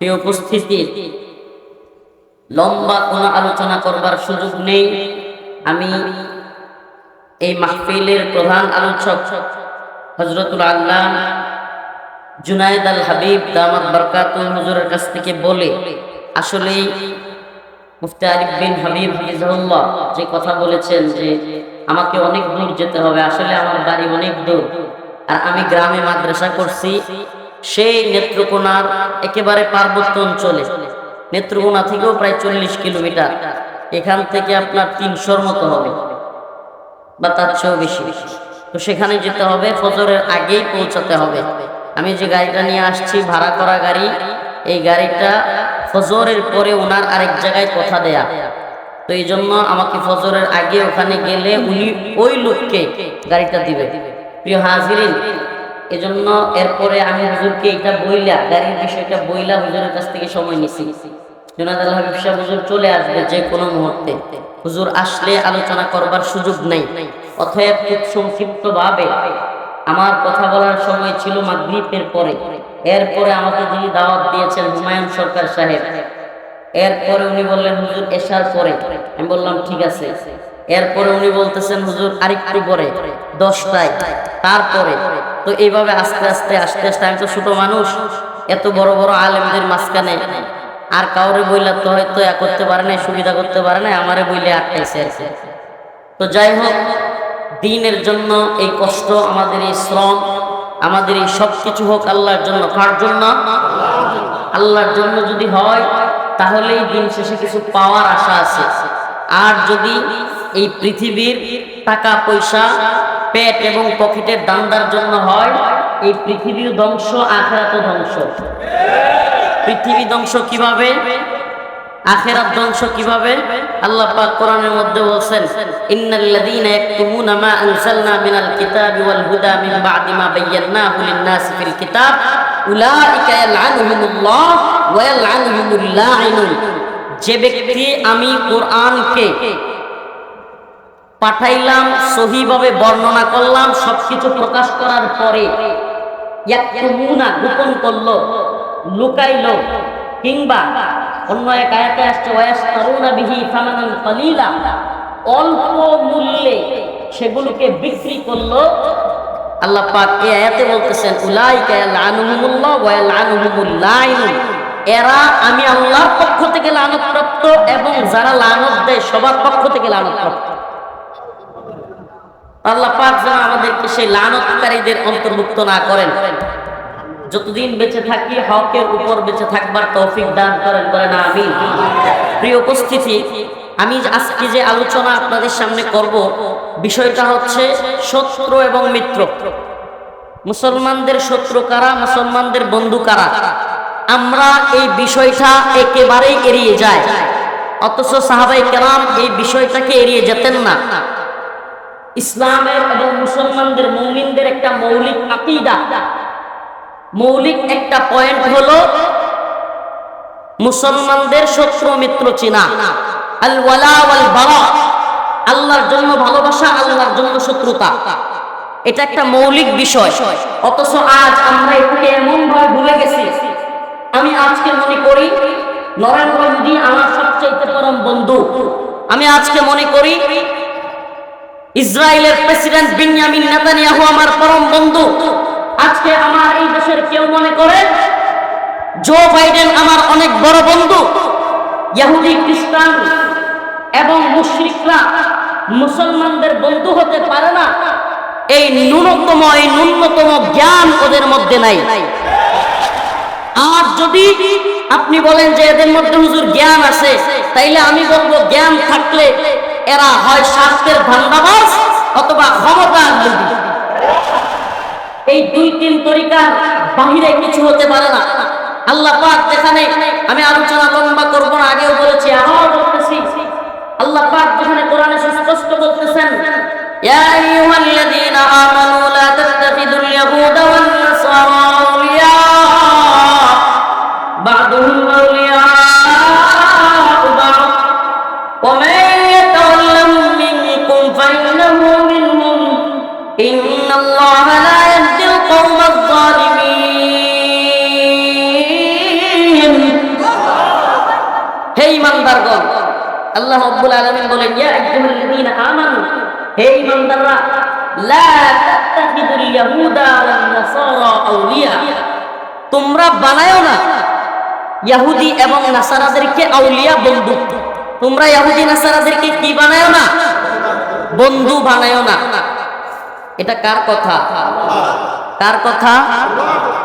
প্রিয় উপস্থিতি লম্বা কোনো আলোচনা করবার সুযোগ নেই। আমি এই মাহফিলের প্রধান আলোচক হজরতুল আল্লাহ জুনায়দ আল হাবিব দামাত বরকাতুল হুজুরের কাছ থেকে বলে আসলেই মুফতি আরিফ বিন হাবিব হাফিজাহুল্লাহ যে কথা বলেছেন যে আমাকে অনেক দূর যেতে হবে, আসলে আমার বাড়ি অনেক দূর। আর আমি গ্রামে মাদ্রাসা করছি সেই নেত্রকোনার একেবারে পার্বত্য অঞ্চলে। নেত্রকোনা থেকেও প্রায় চল্লিশ কিলোমিটার। এখান থেকে আপনার তিনশোর মতো হবে। বা তার চেয়েও বেশি। তো সেখানে যেতে হবে, ফজরের আগেই পৌঁছাতে হবে। আমি যে গাড়িটা নিয়ে আসছি, ভাড়া করা গাড়ি, এই গাড়িটা ফজরের পরে ওনার আরেক জায়গায় কথা দেয়া। তো এই জন্য আমাকে ফজরের আগে ওখানে গেলে উনি ওই লোককে গাড়িটা দিবে। প্রিয় হাজিরিন এজন্য এরপরে আমি হুজুরকে এটা বইলা, গাড়ির বিষয়টা বইলা হুজুরের কাছ থেকে সময় নিছি। জোনাদ আল হাবিব সাহেব হুজুর চলে আসবে যে কোনো মুহূর্তে। হুজুর আসলে আলোচনা করবার সুযোগ নাই। অতএব খুব সংক্ষিপ্ত ভাবে আমার কথা বলার সময় ছিল মাগরিবের পরে। এরপরে আমাকে যিনি দাওয়াত দিয়েছেন হুমায়ুন সরকার সাহেব, এরপরে উনি বললেন, হুজুর এসার পরে। আমি বললাম, ঠিক আছে। এরপরে উনি বলতেছেন, হুজুর, আরেকটু পরে, দশটায়, তারপরে। তো এইভাবে আস্তে আস্তে আস্তে আস্তে, আমি তো ছোট মানুষ, এত বড় বড় আলেমদের মাঝখানে আর কাউরে বইলে তো হয়তো এ করতে পারে না সুবিধা করতে পারে না আমারে বইলে আটকাইছে। তো যাই হোক, দিনের জন্য এই কষ্ট, আমাদের এই শ্রম, আমাদের এই সব কিছু হোক আল্লাহর জন্য। কার জন্য? আল্লাহর জন্য যদি হয়, তাহলেই দিন শেষে কিছু পাওয়ার আশা আছে। আর যদি এই পৃথিবীর টাকা, পয়সা, পেট এবং পকেটের দান্দার জন্য হয় এই পৃথিবীর ধ্বংস আখেরাত ধ্বংস। পৃথিবী ধ্বংস কীভাবে? আখেরাত ধ্বংস কীভাবে? আল্লাহ পাক কোরআনের মধ্যে বলছেন ইন্নাল্লাযীনা ইয়াকতুমুনা মা আনজালনা মিনাল কিতাবি ওয়াল হুদা মিন বা'দি মা বায়্যানাহু লিন-নাসি ফিল কিতাব। উলাইকা ইয়ালআনুহুমুল্লাহ ওয়া ইয়ালআনুহুমুল লাঈনুন। যে ব্যক্তি আমি কোরআনকে পাঠাইলাম, সহিভাবে বর্ণনা করলাম, সবকিছু প্রকাশ করার পরে গোপন করল, লুকাইলো, কিংবা অন্য এক আয়াতে আসছে বিহি সামানান কালিলা, অল্প মূল্যে সেগুলোকে বিক্রি করল। আল্লাহ পাক এই আয়াতে বলতেছেন, উলাইকা ইয়ালআনুহুমুল্লাহ ওয়া ইয়ালআনুহুমুল লাঈনুন এরা আমি আল্লাহর পক্ষ থেকে লানতপ্রাপ্ত এবং যারা লানত দেয়, সবার পক্ষ থেকে লানতপ্রাপ্ত আল্লাহ পাক যেন আমাদেরকে সেই লানতকারীদের অন্তর্ভুক্ত না করেন। যতদিন বেঁচে থাকি, হকের উপর বেঁচে থাকবার তৌফিক দান করেন করেন আমি প্রিয় উপস্থিতি, আমি আজকে যে আলোচনা আপনাদের সামনে করব, বিষয়টা হচ্ছে শত্রু এবং মিত্র। মুসলমানদের শত্রু কারা, মুসলমানদের বন্ধু কারা? আমরা এই বিষয়টা একেবারেই এড়িয়ে যাই। অথচ সাহাবাই কেরাম এই বিষয়টাকে এড়িয়ে যেতেন না। ইসলামের এবং মুসলমানদের মৌমিনদের একটা মৌলিক আকিদা। মৌলিক একটা পয়েন্ট হলো মুসলমানদের শত্রু মিত্র চিনা। আল ওয়ালা আল্লাহর জন্য ভালোবাসা, আল্লাহর জন্য শত্রুতা। এটা একটা মৌলিক বিষয়। অথচ আজ আমরা এটাকে এমন ভাবে ভুলে গেছি। আমি আজকে মনে করি, নরেন্দ্র মোদী আমার সবচেয়ে বন্ধু। আমি আজকে মনে করি ইসরায়েলের প্রেসিডেন্ট বিনিয়ামিন নেতানিয়াহু আমার পরম বন্ধু। আজকে আমার এই দেশের কেউ মনে করে? জো বাইডেন আমার অনেক বড় বন্ধু। ইহুদি, খ্রিস্টান এবং মুশরিকরা মুসলমানদের বন্ধু হতে পারে না। এই ন্যূনতম এই ন্যূনতম জ্ঞান ওদের মধ্যে নাই। আর যদি আপনি বলেন যে এদের মধ্যে হুজুর জ্ঞান আছে, তাইলে আমি বলব জ্ঞান থাকলে এরা হয় স্বাস্থ্যের ভান্ডাবাস অথবা ক্ষমতার এই দুই তিন তরিকার বাহিরে কিছু হতে পারে না। আল্লাহ পাক যেখানে আমি আলোচনা লম্বা করব না, আগেও বলেছি আবার বলতেছি, আল্লাহ পাক যেখানে কোরআনে সুস্পষ্ট বলতেছেন, ইয়া আইয়ুহাল্লাযীনা আমানু তোমরা বানায়ও না। ইহুদি এবং নাসারাদেরকে আউলিয়া বন্ধু। তোমরা ইহুদি নাসারাদেরকে কি বানায় না? বন্ধু বানায়ও না। এটা কার কথা? কার কথা?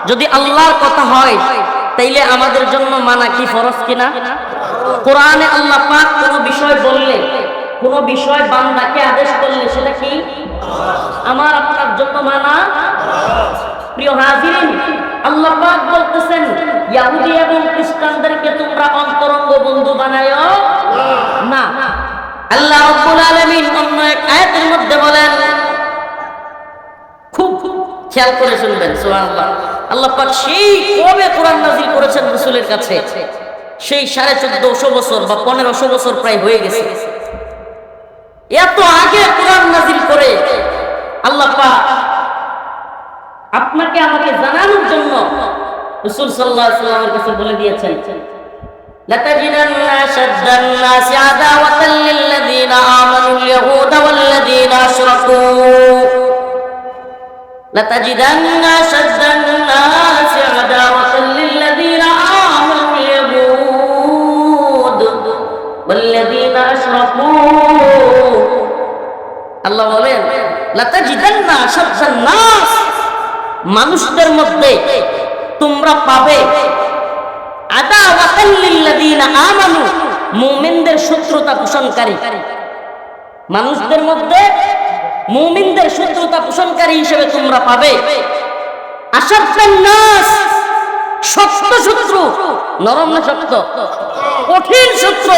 যদি আল্লাহর কথা হয়, তাইলে আমাদের জন্য মানা কি ফরজ কিনা? কোরআনে আল্লাহ পাক কোনো বিষয় বললে কোনো বিষয় বান্দাকে আদেশ করলে সেটা কি? আমার আপনার জন্য মানা? প্রিয় হাজিরিন, আল্লাহ পাক বলতেছেন ইহুদি এবং খ্রিস্টানদেরকে তোমরা অন্তরঙ্গ বন্ধু বানায় না। আল্লাহ রাব্বুল আলামিন অন্য এক আয়াতের মধ্যে বলেন, খুব খেয়াল করে শুনবেন, সুবহানাল্লাহ। আল্লাহ পাক সেই কবে কোরআন নাজিল করেছেন রাসূলের কাছে? সেই সাড়ে চোদ্দশো বছর বা পনেরোশো বছর প্রায় হয়ে গেছে। এত আগে কোরআন নাজিল করে আল্লাহ পাক আপনাকে আমাকে জানানোর জন্য রাসূল সাল্লাল্লাহু আলাইহি ওয়াসাল্লামের কাছে বলে দিয়েছেন لتجدن أشد الناس عداوة আল্লাহ বলেন মানুষদের মধ্যে তোমরা পাবে আমানু, মুমিনদের শত্রুতা পোষণকারী। মানুষদের মধ্যে মুমিনদের শত্রুতা পোষণকারী হিসেবে তোমরা পাবে নাস শক্ত শত্রু, নরম না শক্ত কঠিন শত্রু।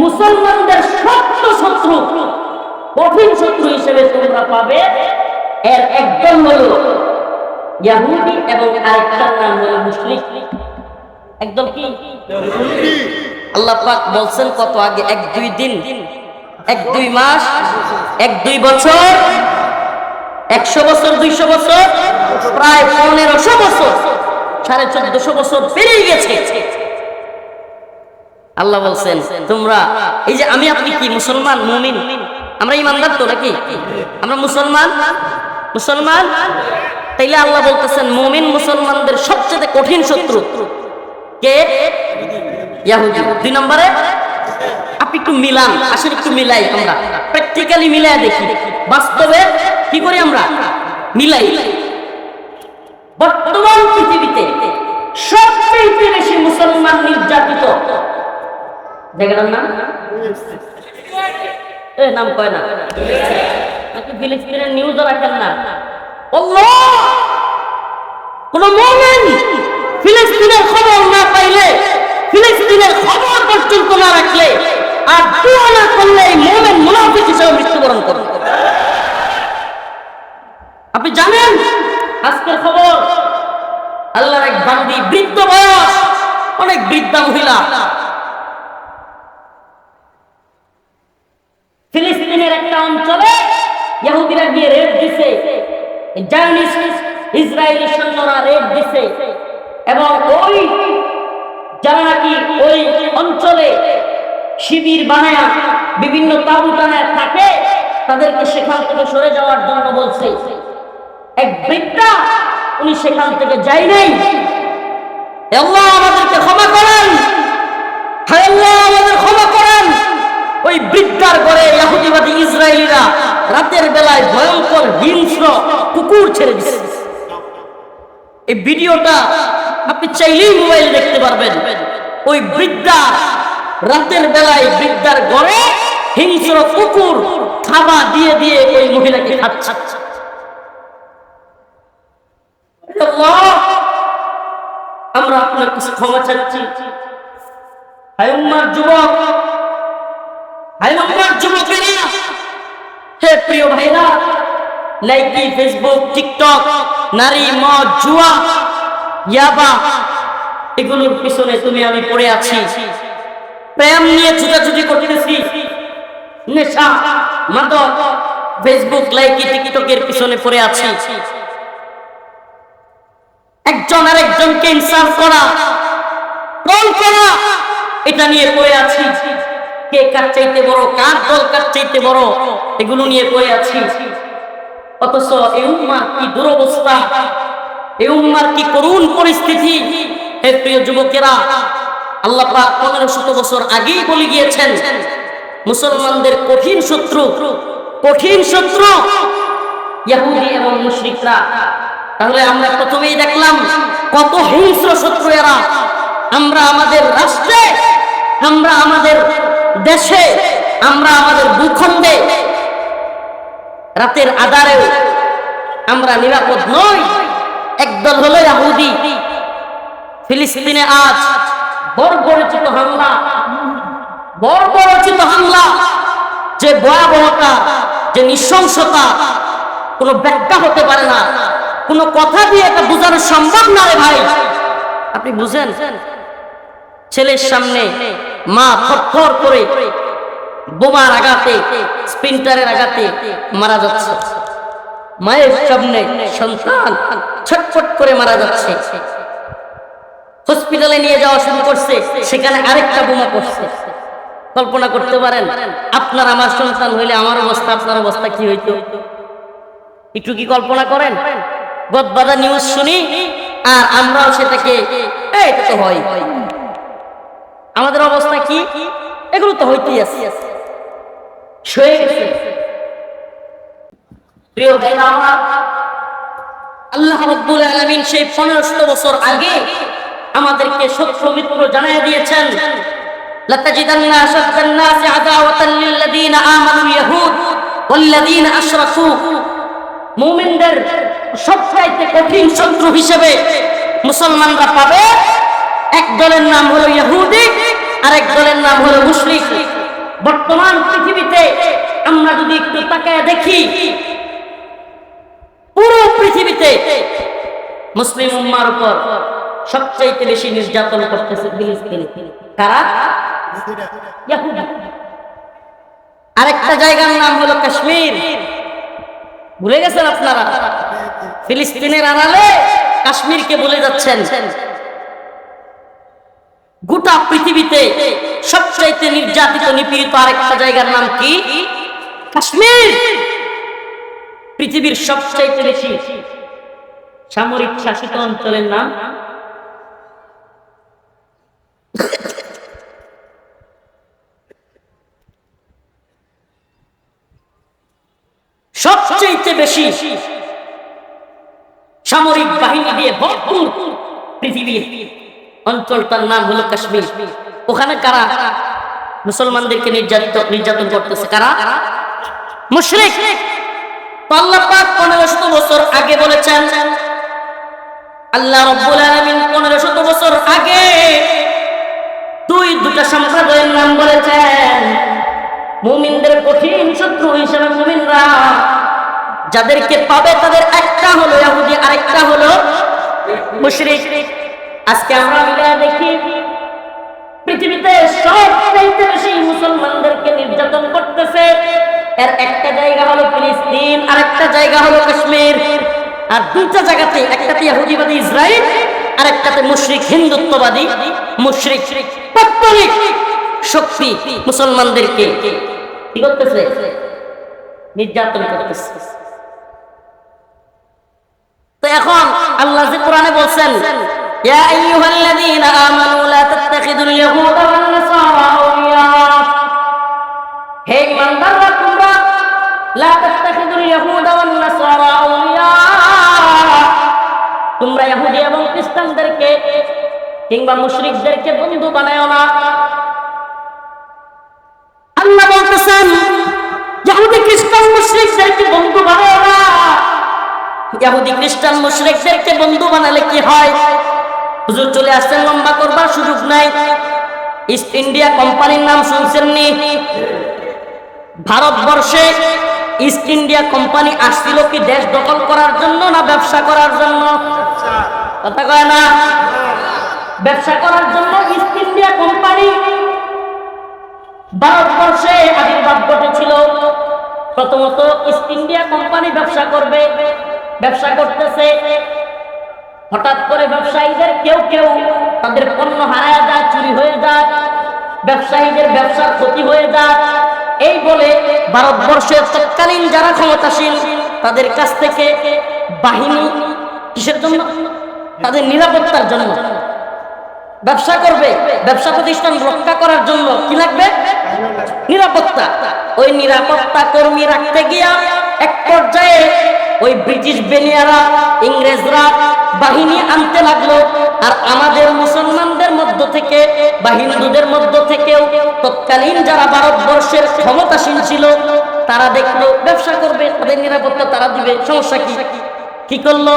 মুসলমানদের শক্ত শত্রু কঠিন শত্রু হিসেবে তোমরা পাবে। এর একদম হলো ইয়াহুদি এবং আরেকটার নাম হলো মুশরিক। একদম কি? আল্লাহ পাক বলছেন কত আগে? এক দুই দিন এক দুই মাস এক দুই বছর একশো বছর দুইশো বছর প্রায় পনেরোশো বছর সাড়ে চোদ্দশো বছর পেরিয়ে গেছে। আল্লাহ বলছেন, তোমরা, এই যে আমি আপনি কি, মুসলমান, মুমিন? আমরা ইমানদার তো নাকি? আমরা মুসলমান? মুসলমান? তাইলে আল্লাহ বলতেছেন, মুমিন মুসলমানদের সবচেয়ে কঠিন শত্রু কে? ইয়াহুদি। দুই নম্বরে, আপনি একটু মিলান, আসলে একটু মিলাই আমরা। প্র্যাকটিক্যালি মিলাই দেখি। বাস্তবে কি করি আমরা? মিলাই। বর্তমান পৃথিবীতে সবচেয়ে বেশি মুসলমান নির্যাতিত জায়গাটার নাম? এ, নাম কয় না? নাকি ফিলিস্তিনের নিউজও রাখেন না? কোন মোমেন ফিলিস্তিনের খবর না পাইলে, ফিলিস্তিনের খবর পর্যন্ত না রাখলে, আর দোয়া না করলে এই মোমেন মুনাফিক হিসেবে মৃত্যুবরণ করবে। আপনি জানেন আজকের খবর? আল্লাহর এক বান্দি, বৃদ্ধ বয়স, অনেক বৃদ্ধা মহিলা। ফিলিস্তিনের একটা অঞ্চলে ইহুদিরা গিয়ে রেড দিছে ইসরায়েলি সৈন্যরা রেড দিছে। এবং ওই যারা নাকি ওই অঞ্চলে শিবির বানায় বিভিন্ন তাবু টানায় থাকে, তাদেরকে সেখান থেকে সরে যাওয়ার জন্য বলছে। এক বৃদ্ধা, উনি সেখান থেকে যাই নাই। আমাদেরকে ক্ষমা করেন। আল্লাহ ওই বৃদ্ধার ঘরে ইহুদিবাদী ইসরায়েলিরা রাতের বেলায় ভয়ঙ্কর হিংস্র কুকুর ছেড়ে দিচ্ছে এই ভিডিওটা আপনি চাইলেই মোবাইলে দেখতে পারবেন। ওই বৃদ্ধা রাতের বেলায় বৃদ্ধার ঘরে হিংস্র কুকুর খাবার দিয়ে দিয়ে ওই মহিলাকে খাচ্ছে। আমরা আপনার কাছে ক্ষমা চাচ্ছি। যুবক ভাই আমার যুবকেরা ফেসবুক, টিকটক, নারী, মদ, জুয়া এগুলোর পিছনে আমি পড়ে প্রেম নিয়ে করতেছি। নেশা, মাদক, ফেসবুক টিকটকের পিছনে পড়ে আছি। একজন আর ইনসাফ করা করা, এটা নিয়ে পড়ে আছি। কে কার চাইতে বড়, কার দল কার চাইতে বড়, এগুলো নিয়ে পড়ে আছি। অথচ এই উম্মার কি দুরবস্থা এই উম্মার কি করুণ পরিস্থিতি। হে প্রিয় যুবকেরা, আল্লাহ পাক পনেরো শত বছর আগেই বলে গিয়েছেন, মুসলমানদের কঠিন শত্রু কঠিন শত্রু ইহুদি এবং মুশরিকরা। তাহলে আমরা প্রথমেই দেখলাম কত হিংস্র শত্রু এরা। আমরা আমাদের রাষ্ট্রে, আমরা আমাদের দেশে আমরা আমাদের ভূখণ্ডে রাতের আধারে আমরা নিরাপদ নই। একদল হলো ইহুদি ফিলিস্তিনে আজ বড় বর্বরচিত হামলা বড় বর্বরচিত হামলা। যে ভয়াবহতা, যে নৃশংসতা, কোনো ব্যাখ্যা হতে পারে না। কোনো কথা দিয়ে এটা বোঝানো সম্ভব না রে ভাই। আপনি বুঝেন? ছেলের সামনে মা থরথর করে বোমার আঘাতে স্পিন্টারের আঘাতে মারা যাচ্ছে। মায়ের সামনে সন্তান ছটফট করে মারা যাচ্ছে। হসপিটালে নিয়ে যাওয়া শুরু করছে সেখানে আরেকটা বোমা পড়ছে। কল্পনা করতে পারেন আপনার আমার সন্তান হইলে আমার অবস্থা আপনার অবস্থা কি হইতো? একটু কি কল্পনা করেন? গদবাদা নিউজ শুনি আর আমরাও সেটাকে "এই, তো হয়। আমাদের অবস্থা কি এগুলো তো হইতেই আছে সয়ে গেছে প্রিয় ভাইরা আমার আল্লাহ রব্বুল আলামিন সেই পনেরোশো বছর আগে আমাদেরকে সত্য মিত্র জানাই দিয়েছেন لتجدن أشد الناس عداوة للذين آمنوا اليهود والذين أشركوا মুমিনদের সবচাইতে কঠিন শত্রু হিসেবে মুসলমানরা পাবে এক দলের নাম হলো ইহুদি আর এক দলের নাম হলো মুশরিক। বর্তমান পৃথিবীতে আমরা যদি একটু তাকায় দেখি, পুরো পৃথিবীতে মুসলিম উম্মার উপর সবচেয়ে বেশি নির্যাতন করতেছে কারা? আরেকটা জায়গার নাম হলো কাশ্মীর। ভুলে গেছেন আপনারা? ফিলিস্তিনের আড়ালে কাশ্মীরকে বলে যাচ্ছেন। গোটা পৃথিবীতে সবচাইতে নির্যাতিত নিপীড়িত আরেকটা জায়গার নাম কি? কাশ্মীর। পৃথিবীর সবচাইতে বেশি সামরিক শাসিত অঞ্চলের নাম? সবচেয়ে বেশি সামরিক বাহিনী দিয়ে ভরপুর পৃথিবীর অঞ্চলটার নাম হলো কাশ্মীর। ওখানে কারা মুসলমানদেরকে নির্যাতিত নির্যাতন করতেছে? কারা? মুশরিক। আল্লাহ পাক পনেরোশত বছর আগে বলেছেন, আল্লাহ রব্বুল আলামিন পনেরোশত বছর আগে দুই দুটা সম্প্রদায়ের নাম বলেছেন। মুমিনদের কঠিন শত্রু হিসেবে মুমিনরা যাদেরকে পাবে তাদের একটা হলো ইহুদি আরেকটা হলো মুশরিক। আজকে আমরা মিলে দেখি। পৃথিবীতে সবচাইতে বেশি মুসলমানদেরকে নির্যাতন করতেছে। এর একটা জায়গা হলো ফিলিস্তিন, আর একটা জায়গা হলো কাশ্মীর। আর দুইটা জায়গাতে একটাতে ইহুদিবাদী ইসরায়েল আর একটাতে মুশরিক, হিন্দুত্ববাদী। মুশরিক পত্তলিক শক্তি মুসলমানদেরকে কি করতেছে? নির্যাতন করতেছে। তো এখন আল্লাহ যে কোরআনে বলছেন আইয়ুহাল্লাযীনা আমানু লা তাত্তাখিদুল ইয়াহুদা ওয়ান নাসারা আউলিয়া হে ঈমানদাররা তোমরা লা তাত্তাখিদুল ইয়াহুদা ওয়ান নাসারা আউলিয়া তোমরা ইহুদি এবং খ্রিস্টানদেরকে কিংবা মুশরিকদেরকে বন্ধু বানায়ো না। আল্লাহ বলতেছেন, ইহুদি, খ্রিস্টান, মুশরিকদেরকে বন্ধু বানায়ো না। ইহুদি, খ্রিস্টান, মুশরিকদেরকে বন্ধু বানালে কি হয়? হুজুর চলে আসছেন, লম্বা করবার সুযোগ নাই। ইস্ট ইন্ডিয়া কোম্পানির নাম শুনছেন নি? ভারতবর্ষে ইস্ট ইন্ডিয়া কোম্পানি আসছিল কি দেশ দখল করার জন্য না ব্যবসা করার জন্য? কথা কয় না? ব্যবসা করার জন্য ইস্ট ইন্ডিয়া কোম্পানি ভারতবর্ষে আবির্ভাব ঘটেছিল। প্রথমত ইস্ট ইন্ডিয়া কোম্পানি ব্যবসা করবে, ব্যবসা করতেছে। হঠাৎ করে ব্যবসায়ীদের কেউ কেউ তাদের পণ্য হারায় যায়, চুরি হয়ে যায়, ব্যবসায়ীদের ব্যবসার ক্ষতি হয়ে যায়। এই বলে ভারতবর্ষের তৎকালীন যারা ক্ষমতাসীন তাদের কাছ থেকে বাহিনী কিসের জন্য? তাদের নিরাপত্তার জন্য। ব্যবসা করবে, ব্যবসা প্রতিষ্ঠান রক্ষা করার জন্য কি লাগবে? নিরাপত্তা। ওই নিরাপত্তা কর্মী রাখতে গিয়া এক পর্যায়ে ওই ব্রিটিশ বেনিয়ারা, ইংরেজরা বাহিনী আনতে লাগল। আর আমাদের মুসলমানদের মধ্য থেকে বা হিন্দুদের মধ্য থেকেও তৎকালীন যারা ভারতবর্ষের ক্ষমতাসীন ছিল, তারা দেখল ব্যবসা করবে, তাদের নিরাপত্তা তারা দিবে, সমস্যা কি? কি করল?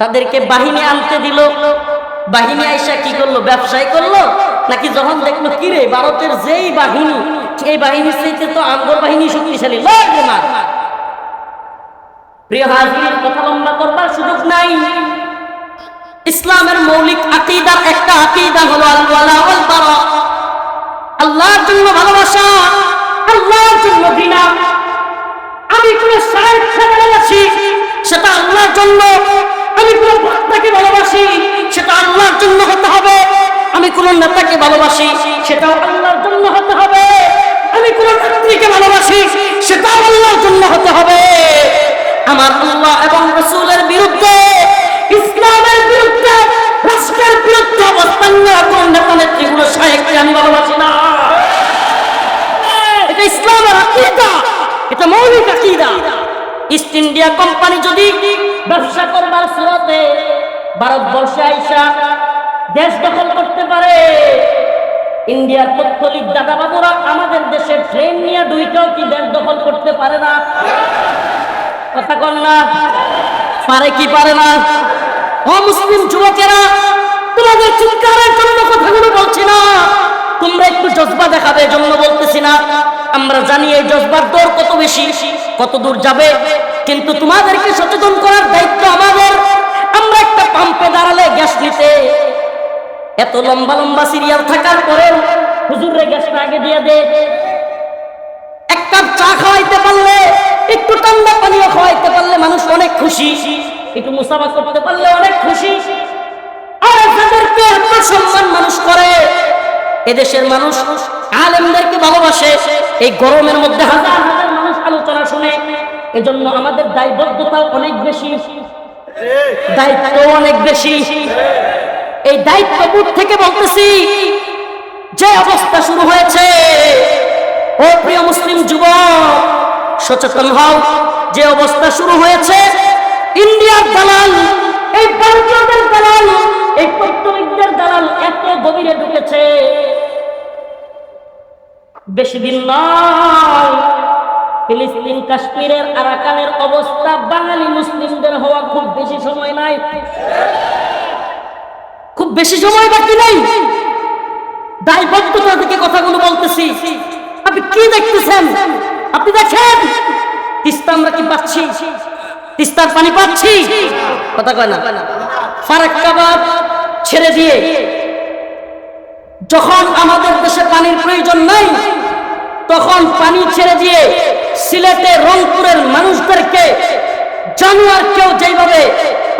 তাদেরকে বাহিনী আনতে দিল। বাহিনী আইসা কি করল? ব্যবসায় করল? নাকি যখন দেখল কি রে ভারতের যেই বাহিনী, এই বাহিনীর চাইতে তো আমগর বাহিনী শক্তিশালী। প্রিয় হাজির কথা লম্বা করবার সুযোগ নাই। ইসলামের মৌলিক আকিদার একটা আকিদা হলো আল ওয়ালা আল্লাহর জন্য ভালোবাসা, আল্লাহর জন্য ঘৃণা। আমি কোন সাহেবকে ভালোবাসি সেটা আল্লাহর জন্য। আমি কোন ভক্তকে ভালোবাসি, সেটা আল্লাহর জন্য হতে হবে। আমি কোন নেতাকে ভালোবাসি, সেটাও আল্লাহর জন্য হতে হবে। আমি কোন নেত্রীকে ভালোবাসি, সেটাও আল্লাহর জন্য হতে হবে। আমার আল্লাহ এবং রসুলের বিরুদ্ধে, ইসলামের বিরুদ্ধে, রাষ্ট্রের বিরুদ্ধে অবস্থান নেওয়া কোন নেতা নেত্রীগুলো সাহেবকে আমি ভালোবাসি না। এটা ইসলামের আকিদা, এটা মৌলিক আকিদা। ইস্ট ইন্ডিয়া কোম্পানি যদি ব্যবসা করবার সুরতে ভারতবর্ষে আইসা দেশ দখল করতে পারে, ইন্ডিয়ার তৎকলিক দাদা বাবুরা আমাদের দেশে ট্রেন নিয়ে দুইটাও কি দেশ দখল করতে পারে না? কথা কন না। পারে কি পারে না? ও মুসলিম যুবকেরা, তোমাদের চিৎকারের জন্য কথাগুলো বলছি না। তোমরা একটু জজবা দেখাবে জন্য বলতেছি না। আমরা জানি এই জজবার দর কত বেশি, কত দূর যাবে। কিন্তু তোমাদেরকে সচেতন করার দায়িত্ব আমাদের। আমরা একটা পাম্পে দাঁড়ালে গ্যাস নিতে। এত লম্বা লম্বা সিরিয়াল থাকার পরেও হুজুরে গ্যাসটা আগে দিয়ে দে। এক কাপ চা খাওয়াইতে পারলে একটু ঠান্ডা পানীয় খাওয়াইতে পারলে মানুষ অনেক খুশি। একটু মুসাফা করতে পারলে অনেক খুশি। সম্মান মানুষ করে। এদেশের মানুষ আলেমদেরকে ভালোবাসে। এই গরমের মধ্যে হাজার হাজার মানুষ আলোচনা শুনে। এজন্য আমাদের দায়বদ্ধতাও অনেক বেশি। দায়িত্ব অনেক বেশি। এই দায়িত্ববোধ থেকে বলতেছি, যে অবস্থা শুরু হয়েছে। ও প্রিয় মুসলিম যুবক সচেতন হও। যে অবস্থা শুরু হয়েছে, ইন্ডিয়ার দালাল, এই ভারতীয়দের দালাল, এই পত্তলিকদের দালাল এত গভীরে ঢুকেছে। বেশি দিন নয়, ফিলিস্তিন, কাশ্মীরের, আরাকানের অবস্থা, বাঙালি মুসলিমদের হওয়া খুব বেশি সময় নাই। খুব বেশি সময় বাকি নাই। দায়বদ্ধতা থেকে কথাগুলো বলতেছি। আপনি কি দেখতেছেন? আপনি দেখেন, তিস্তা আমরা কি পাচ্ছি? তিস্তার পানি পাচ্ছি? কথা কয় না? ফারাক্কাবাদ ছেড়ে দিয়ে, যখন আমাদের দেশে পানির প্রয়োজন নাই, তখন পানি ছেড়ে দিয়ে সিলেটে রংপুরের মানুষদেরকে জানুয়ার কেউ যেভাবে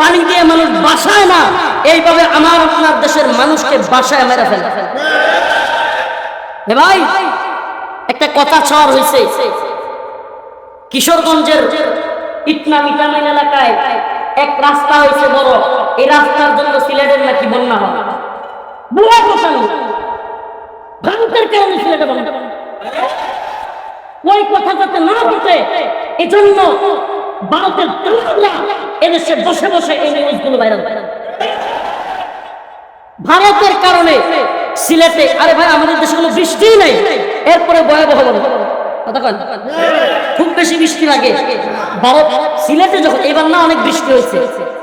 পানি দিয়ে মানুষ বাসায় না, এইভাবে আমার আপনার দেশের মানুষকে বাসায় মেরে ফেলে। ভাই, একটা কথা ছড় হয়েছে কিশোরগঞ্জের ইটনা মিটামিন এলাকায় এক রাস্তা হয়েছে বড়। এই রাস্তার জন্য সিলেটের নাকি বন্যা হয়? বুড়া বসানো ভারতের কারণে সিলেটে ওই কথা যাতে না ঘটে, এজন্য ভারতের দালালরা এদেশে বসে বসে এই নিউজগুলো ভাইরাল ভারতের কারণে সিলেটে, আরে ভাই, আমাদের দেশে কোনো বৃষ্টিই নাই। এরপরে ভয়াবহ কথা কন। খুব বেশি বৃষ্টি লাগে। ভারত সিলেটে যখন, এবার না অনেক বৃষ্টি হয়েছে,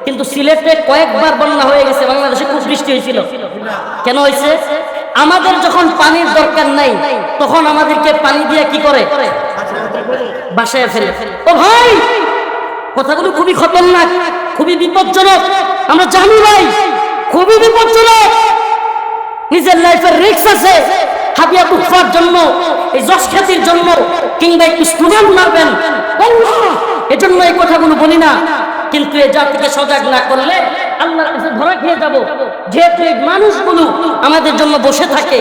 কিন্তু সিলেটে কয়েকবার বন্যা হয়ে গেছে, বাংলাদেশে খুব বৃষ্টি হয়েছিল। কেন হয়েছে? আমাদের যখন পানির দরকার নাই, তখন আমাদেরকে পানি দিয়ে কি করে? বাসায় ফেলে। ও ভাই, কথাগুলো খুবই খতরনাক, খুবই বিপজ্জনক। আমরা জানি ভাই, খুবই বিপজ্জনক। নিজের লাইফের রিক্স আছে। হাবিয়া বুকফার জন্য এই যশ খ্যাতির জন্য কিংবা একটু স্টুডেন্ট মারবেন। আল্লাহ, এজন্য এই কথাগুলো বলি না। কিন্তু এই জাতিকে সজাগ না করলে আল্লাহর কাছে ধরা খেয়ে যাব। যেহেতু এই মানুষগুলো আমাদের জন্য বসে থাকে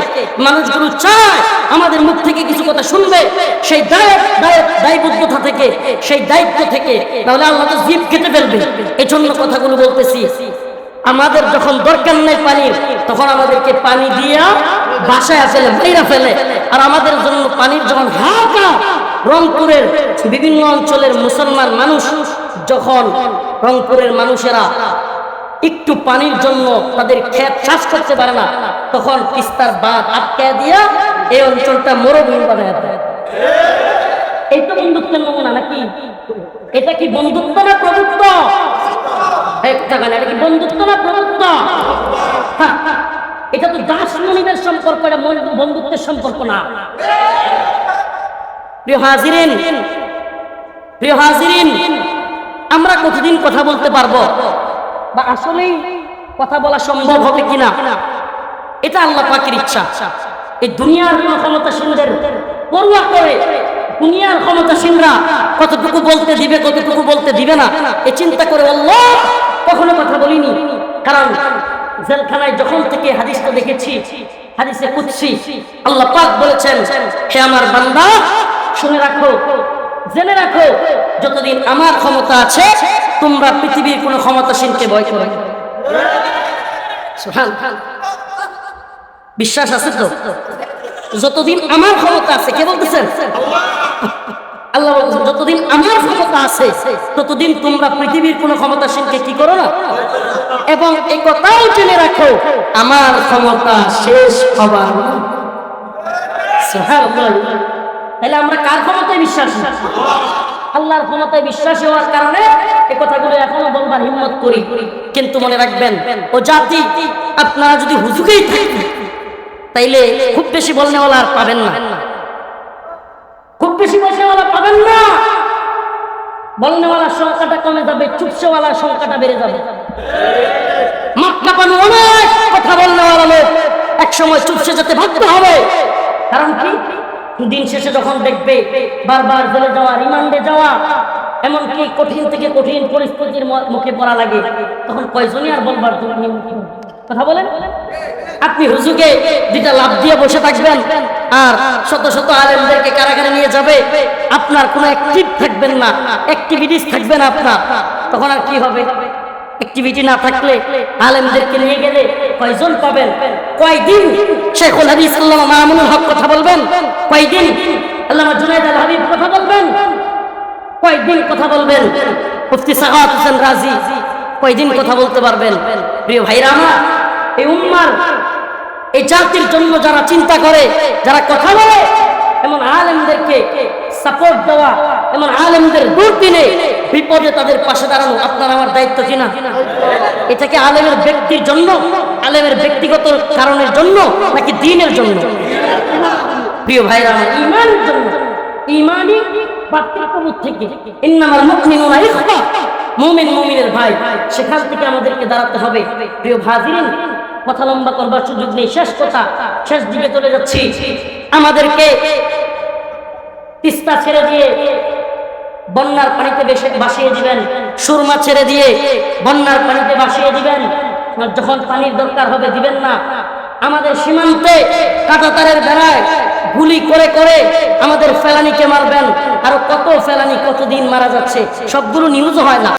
মানুষগুলো চায় আমাদের মুখ থেকে কিছু কথা শুনবে সেই দায় দায় দায়বদ্ধতা থেকে সেই দায়িত্ব থেকে তাহলে আল্লাহ তো জিপ কেটে ফেলবে। এই জন্য কথাগুলো বলতেছি আমাদের যখন দরকার নেই পানির তখন আমাদেরকে পানি দিয়া বাসায় ফেলে বাইরা ফেলে। আর আমাদের জন্য পানির যখন হাহাকার রংপুরের বিভিন্ন অঞ্চলের মুসলমান মানুষ যখন রংপুরের মানুষেরা একটু পানির জন্য তাদের ক্ষেত চাষ করতে পারে না, তখন তিস্তার বাঁধ আটকে দিয়া এই অঞ্চলটা মরুভূমি বানায় দেয়। এই তো বন্ধুত্বের নমুনা নাকি? এটা কি বন্ধুত্ব না প্রভুত্ব? এটা কি বন্ধুত্ব না প্রভুত্ব। এটা তো দাস মনিবের সম্পর্ক, এটা বন্ধুত্বের সম্পর্ক না। প্রিয় হাজিরিন প্রিয় হাজিরিন, আমরা কতদিন কথা বলতে পারব? বা আসলেই কথা বলা সম্ভব হবে কিনা? এটা আল্লাহ পাকের ইচ্ছা। এই দুনিয়ার ক্ষমতাসীনদের পড়ুয়া করে, দুনিয়ার ক্ষমতাসীনরা কতটুকু বলতে দিবে, কতটুকু বলতে দিবে না, এ চিন্তা করে আল্লাহ কখনো কথা বলিনি। কারণ জেলখানায় যখন থেকে হাদিসটা দেখেছি, হাদিসে কুৎসি আল্লাহ পাক বলেছেন, হে আমার বান্দা, শুনে রাখো, জেনে রাখো, যতদিন আমার ক্ষমতা আছে, তোমরা পৃথিবীর কোনো ক্ষমতাসীনকে ভয় করো। বিশ্বাস আছে তো? যতদিন আমার ক্ষমতা আছে, কে বলতেছেন? আল্লাহ যতদিন আমার আছে, ততদিন তোমরা পৃথিবীর কোনো ক্ষমতাসীনকে কি করো না? এবং এই কথাও জেনে রাখো, আমার ক্ষমতা শেষ হবার তাহলে আমরা কার ক্ষমতায় বিশ্বাস? আল্লাহর ক্ষমতায় বিশ্বাস হওয়ার কারণে এই কথাগুলো এখনও বলবার হিম্মত করি। কিন্তু মনে রাখবেন, ও জাতি, আপনারা যদি হুজুকেই থাকেন, তাইলে খুব বেশি বলনেওয়ালা আর পাবেন না। খুব বেশি বলনেওয়ালা পাবেন না। বলনেওয়ালার সংখ্যাটা কমে যাবে, চুপসেওয়ালার সংখ্যাটা বেড়ে যাবে। মাপ কাঁপানো অনেক কথা বলনেওয়ালা লোক। এক সময় চুপসে যেতে বাধ্য হবে। কারণ কি? দিন শেষে যখন দেখবে বারবার জেলে যাওয়া, রিমান্ডে যাওয়া, এমনকি কঠিন থেকে কঠিন পরিস্থিতির মুখে পড়া লাগে, তখন কয়জনই আর বলবার কথা বলেন? আপনি হুজুকে দুইটা লাভ দিয়ে বসে থাকবেন আর শত শত আলেমদেরকে কারাগারে নিয়ে যাবে। আপনার কোনো অ্যাক্টিভ থাকবেন না। অ্যাক্টিভিটিস থাকবে না আপনার। তখন আর কি হবে? অ্যাক্টিভিটি না থাকলে আলেমদেরকে নিয়ে গেলে কয়জন পাবেন? কয়দিন? শেখুল হাদিস আল্লামা মামুনুল হক কথা বলবেন? কয়দিন? আল্লামা জুনাইদ আল হাবিব কথা বলবেন? কয়দিন কথা বলবেন? মুফতি সাহাত হোসেন রাজি, কয়দিন কথা বলতে পারবেন? প্রিয় ভাইরা আমার, এই উম্মার এই জাতির জন্য যারা চিন্তা করে, যারা কথা বলে, এমন আলেমদেরকে সাপোর্ট দেওয়া, এমন আলেমদের দুর্দিনে বিপদে তাদের পাশে দাঁড়ানো, আপনার আমার দায়িত্ব কিনা এটা কি আলেমের ব্যক্তির জন্য, আলেমের ব্যক্তিগত কারণের জন্য, নাকি দিনের জন্য? প্রিয় ভাইরা ইমানের জন্য ইমানই থেকে। ভাই, সেখান থেকে আমাদেরকে দাঁড়াতে হবে। প্রিয় ভাজিরিন কথা লম্বা করবার সুযোগ নেই। শেষ কথা, শেষ দিকে চলে যাচ্ছি। আমাদেরকে তিস্তা ছেড়ে দিয়ে বন্যার পানিতে বেশে ভাসিয়ে দিবেন। সুরমা ছেড়ে দিয়ে বন্যার পানিতে ভাসিয়ে দিবেন। যখন পানির দরকার হবে, দিবেন না। আমাদের সীমান্তে কাঁটাতারের বেড়ায় গুলি করে করে আমাদের ফেলানিকে মারবেন। আর কত ফেলানি কতদিন মারা যাচ্ছে, সবগুলো নিউজ হয় না।